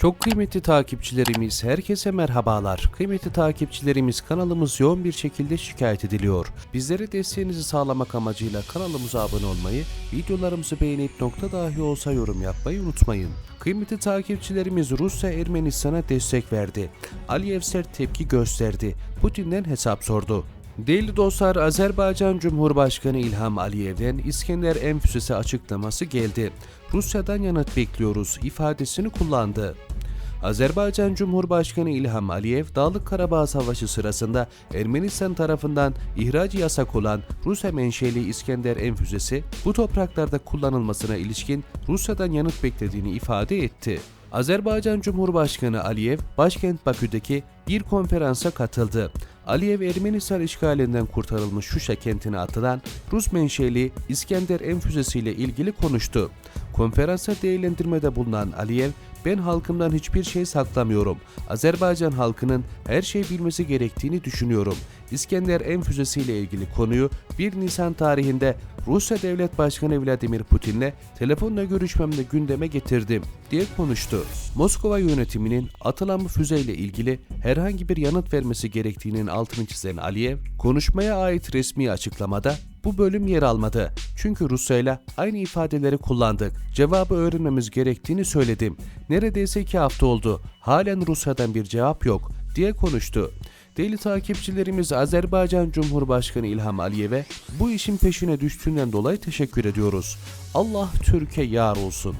Çok kıymetli takipçilerimiz, herkese merhabalar. Kıymetli takipçilerimiz kanalımız yoğun bir şekilde şikayet ediliyor. Bizlere desteğinizi sağlamak amacıyla kanalımıza abone olmayı, videolarımızı beğenip nokta dahi olsa yorum yapmayı unutmayın. Kıymetli takipçilerimiz Rusya Ermenistan'a destek verdi. Aliyev sert tepki gösterdi. Putin'den hesap sordu. Değerli dostlar, Azerbaycan Cumhurbaşkanı İlham Aliyev'den İskender M açıklaması geldi. Rusya'dan yanıt bekliyoruz ifadesini kullandı. Azerbaycan Cumhurbaşkanı İlham Aliyev, Dağlık Karabağ Savaşı sırasında Ermenistan tarafından ihracı yasak olan Rusya menşeli İskender M füzesi bu topraklarda kullanılmasına ilişkin Rusya'dan yanıt beklediğini ifade etti. Azerbaycan Cumhurbaşkanı Aliyev, başkent Bakü'deki bir konferansa katıldı. Aliyev, Ermenistan işgalinden kurtarılmış Şuşa kentine atılan Rus menşeli İskender M füzesiyle ilgili konuştu. Konferansa değerlendirmede bulunan Aliyev, ben halkımdan hiçbir şey saklamıyorum. Azerbaycan halkının her şey bilmesi gerektiğini düşünüyorum. İskender M füzesiyle ilgili konuyu 1 Nisan tarihinde Rusya Devlet Başkanı Vladimir Putin'le telefonla görüşmemde gündeme getirdim diye konuştu. Moskova yönetiminin atılan bu füzeyle ilgili herhangi bir yanıt vermesi gerektiğinin altını çizen Aliyev, konuşmaya ait resmi açıklamada bu bölüm yer almadı. Çünkü Rusya ile aynı ifadeleri kullandık. Cevabı öğrenmemiz gerektiğini söyledim. Neredeyse iki hafta oldu. Halen Rusya'dan bir cevap yok diye konuştu. Değerli takipçilerimiz Azerbaycan Cumhurbaşkanı İlham Aliyev'e bu işin peşine düştüğünden dolayı teşekkür ediyoruz. Allah Türkiye yar olsun.